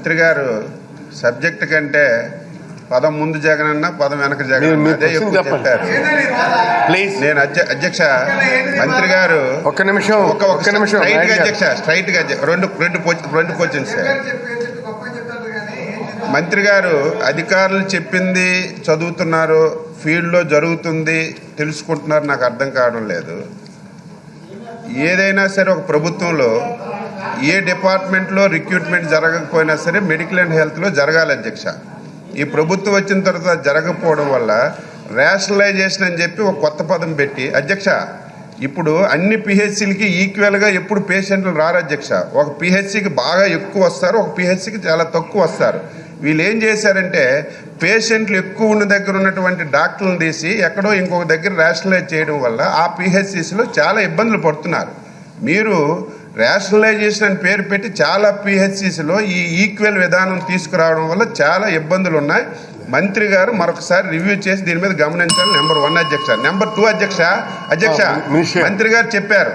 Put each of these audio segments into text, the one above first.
మంత్రి గారు సబ్జెక్ట్ కంటే పదం ముందు జగనన్న పదం వెనక జగన్ నేను అధ్య- అధ్యక్ష మంత్రి గారు ఒక్క నిమిషం ఒక ఒక్క నిమిషం. అధ్యక్ష స్ట్రైట్గా రెండు రెండు క్వశ్చన్- రెండు క్వశ్చన్స్ మంత్రి గారు అధికారులు చెప్పింది చదువుతున్నారు ఫీల్డ్లో జరుగుతుంది తెలుసుకుంటున్నారు నాకు అర్థం కావడం లేదు. ఏదైనా సరే ఒక ప్రభుత్వంలో ఏ డిపార్ట్మెంట్లో రిక్రూట్మెంట్ జరగకపోయినా సరే మెడికల్ అండ్ హెల్త్లో జరగాలి అధ్యక్ష ఈ ప్రభుత్వం వచ్చిన తర్వాత జరగకపోవడం వల్ల రేషనలైజేషన్ అని చెప్పి ఒక కొత్త పదం పెట్టి అధ్యక్ష ఇప్పుడు అన్ని పిహెచ్సిలకి ఈక్వల్గా ఎప్పుడు పేషెంట్లు రారు అధ్యక్ష. ఒక పిహెచ్సికి బాగా ఎక్కువ వస్తారు ఒక పిహెచ్సికి చాలా తక్కువ వస్తారు. వీళ్ళు ఏం చేశారంటే పేషెంట్లు ఎక్కువ ఉన్న దగ్గర ఉన్నటువంటి డాక్టర్లను తీసి ఎక్కడో ఇంకొక దగ్గర రేషనలైజ్ చేయడం వల్ల ఆ పిహెచ్సిస్లో చాలా ఇబ్బందులు పడుతున్నారు. మీరు రేషనలైజేషన్ అని పేరు పెట్టి చాలా పిహెచ్సిస్లో ఈ ఈక్వల్ విధానం తీసుకురావడం వల్ల చాలా ఇబ్బందులు ఉన్నాయి. మంత్రి గారు మరొకసారి రివ్యూ చేసి దీని మీద గమనించాలి. నెంబర్ వన్ అధ్యక్ష. నెంబర్ టూ అధ్యక్ష. అధ్యక్ష. మంత్రి గారు చెప్పారు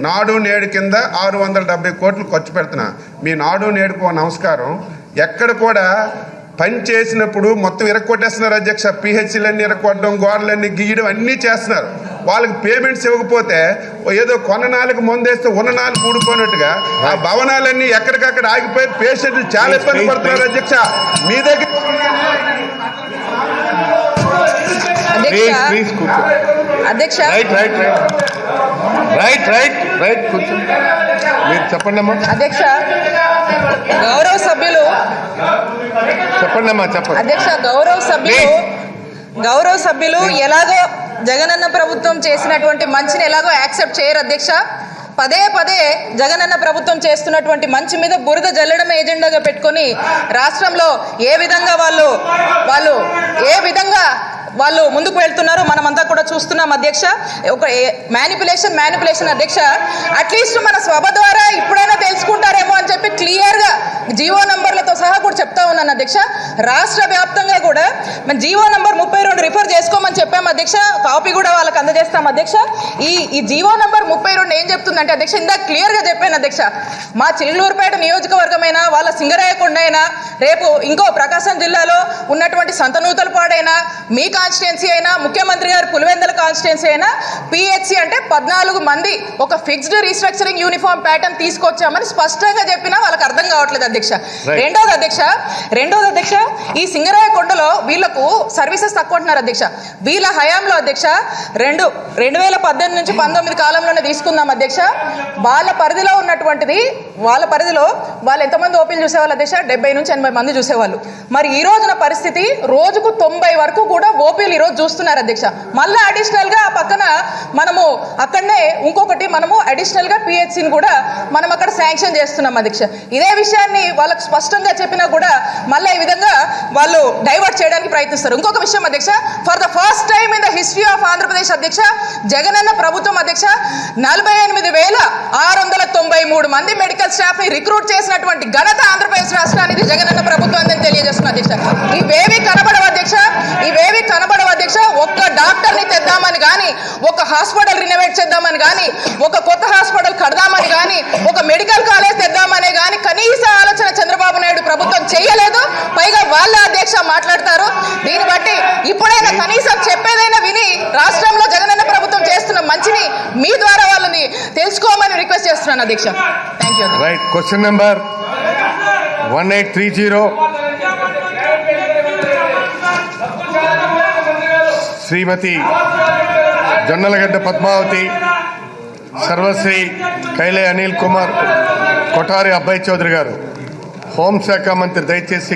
నాడు నేడు కింద ఆరు వందల డెబ్బై కోట్లు ఖర్చు పెడుతున్నా. మీ నాడు నేడుకో నమస్కారం. ఎక్కడ కూడా పని చేసినప్పుడు మొత్తం ఇరక్కొట్టేస్తున్నారు అధ్యక్ష. పిహెచ్లన్నీ ఇరక్కొట్టడం గోడలన్నీ గీయడం అన్నీ చేస్తున్నారు. వాళ్ళకి పేమెంట్స్ ఇవ్వకపోతే ఏదో కొన్న నాలుగు ముందేస్తే ఉన్న నాలుగు ఊడిపోయినట్టుగా ఆ భవనాలన్నీ ఎక్కడికక్కడ ఆగిపోయి పేషెంట్లు చాలా ఇబ్బంది పడుతున్నారు అధ్యక్ష. మీ దగ్గర ప్లీజ్ అధ్యక్ష ప్లీజ్ కూర్చో. అధ్యక్ష. Right right right right right right కూర్చో. మీరు చెప్పండి అమ్మా. అధ్యక్ష. గౌరవ సభ్యులు. చెప్పండి అమ్మా చెప్పండి. అధ్యక్ష గౌరవ సభ్యులు. గౌరవ సభ్యులు ఎలాగో జగనన్న ప్రభుత్వం చేసినటువంటి మంచిని ఎలాగో యాక్సెప్ట్ చేయరు అధ్యక్ష. పదే పదే జగనన్న ప్రభుత్వం చేస్తున్నటువంటి మంచి మీద బురద జల్లడం ఏజెండాగా పెట్టుకొని రాష్ట్రంలో ఏ విధంగా వాళ్ళు వాళ్ళు ఏ విధంగా వాళ్ళు ముందుకు వెళ్తున్నారు. మనమంతా కూడా చూస్తున్నాం అధ్యక్ష. ఒక మ్యానిపులేషన్ మ్యానిపులేషన్ అధ్యక్ష. అట్లీస్ట్ మన సభ ద్వారా ఇప్పుడైనా తెలుసుకుంటారేమో అని చెప్పి క్లియర్గా జీవో నంబర్లతో సహా కూడా చెప్తా ఉన్నాను అధ్యక్ష. రాష్ట్ర వ్యాప్తంగా కూడా మన జీవో నంబర్ ముప్పై రెండు రిఫర్ చేసుకోమని చెప్పాము అధ్యక్ష. కాపీ కూడా వాళ్ళకి అందజేస్తాం అధ్యక్ష. ఈ ఈ జీవో నంబర్ ముప్పై రెండు ఏం చెప్తుందంటే అధ్యక్ష ఇందాక క్లియర్గా చెప్పాను అధ్యక్ష. మా చిల్లూరుపేట నియోజకవర్గమైనా వాళ్ళ సింగరాయకొండ అయినా రేపు ఇంకో ప్రకాశం జిల్లాలో ఉన్నటువంటి సంతనూతలపాడైనా మీ కాన్స్టిట్యున్సీ అయినా ముఖ్యమంత్రి గారు పులివెందల కాన్స్టిట్యున్సీ అయినా పిహెచ్సి అంటే పద్నాలుగు మంది ఒక ఫిక్స్డ్ రీస్ట్రక్చరింగ్ యూనిఫామ్ ప్యాటర్న్ తీసుకొచ్చామని స్పష్టంగా చెప్పినా వాళ్ళకి అర్థం కావట్లేదు అధ్యక్ష. రెండోది అధ్యక్ష రెండోది అధ్యక్ష ఈ సింగరాయకొండలో వీళ్ళకు సర్వీసెస్ తక్కువ అంటున్నారు అధ్యక్ష. వీళ్ళ హయాంలో అధ్యక్ష రెండు రెండు వేల పద్దెనిమిది నుంచి పంతొమ్మిది కాలంలోనే తీసుకుందాం అధ్యక్ష. వాళ్ళ పరిధిలో ఉన్నటువంటిది వాళ్ళ పరిధిలో వాళ్ళు ఎంతమంది ఓపెన్ చూసేవాళ్ళు అధ్యక్ష డెబ్బై నుంచి ఎనభై మంది చూసేవాళ్ళు. మరి ఈ రోజున పరిస్థితి రోజుకు తొంభై వరకు కూడా ఓపీలు ఈరోజు చూస్తున్నారు అధ్యక్ష. మళ్ళీ అడిషనల్గా ఆ పక్కన మనము అక్కడనే ఇంకొకటి మనము అడిషనల్గా పిహెచ్సిని కూడా మనం అక్కడ శాంక్షన్ చేస్తున్నాం అధ్యక్ష. ఇదే విషయాన్ని వాళ్ళకు స్పష్టంగా చెప్పినా కూడా మళ్ళీ ఈ విధంగా వాళ్ళు డైవర్ట్ చేయడానికి ప్రయత్నిస్తారు. ఇంకొక విషయం అధ్యక్ష for the first time in the history of Andhra Pradesh అధ్యక్ష జగనన్న ప్రభుత్వం అధ్యక్ష నలభై ఎనిమిది వేల ఆరు వందల తొంభై మూడు మంది మెడికల్ స్టాఫ్ని రిక్రూట్ చేసినటువంటి ఘనత ఆంధ్రప్రదేశ్ రాష్ట్రానికి జగనన్న ప్రభుత్వం అని తెలియజేస్తున్న అధ్యక్ష. ఇవేవి కనబడవు అధ్యక్ష? ఇవేవి కనబడవు అధ్యక్ష? ఒక్క డాక్టర్ని తెద్దామని కానీ ఒక హాస్పిటల్ రినోవేట్ చేద్దామని కానీ ఒక కొత్త హాస్పిటల్ కడదామని కానీ ఒక మెడికల్ కాలేజ్ తెద్దామనే కానీ కనీస ఆలోచన చంద్రబాబు నాయుడు ప్రభుత్వం చేయలేదు. పైగా వాళ్ళ అధ్యక్ష మాట్లాడతారు దీన్ని బట్టి ఇప్పుడైనా కనీసం చెప్పేదైనా విని రాష్ట్రంలో జగనన్న ప్రభుత్వం చేస్తున్న మంచిని మీ ద్వారా వాళ్ళని తెలుసుకోమని రిక్వెస్ట్ చేస్తున్నాను అధ్యక్ష thank you right question number one eight three zero Shrimati Jonnalagadda Padmavathi Sarvashri Kaile Anil Kumar Kotari Abbayi Chowdary గారు హోంశాఖ మంత్రి దయచేసి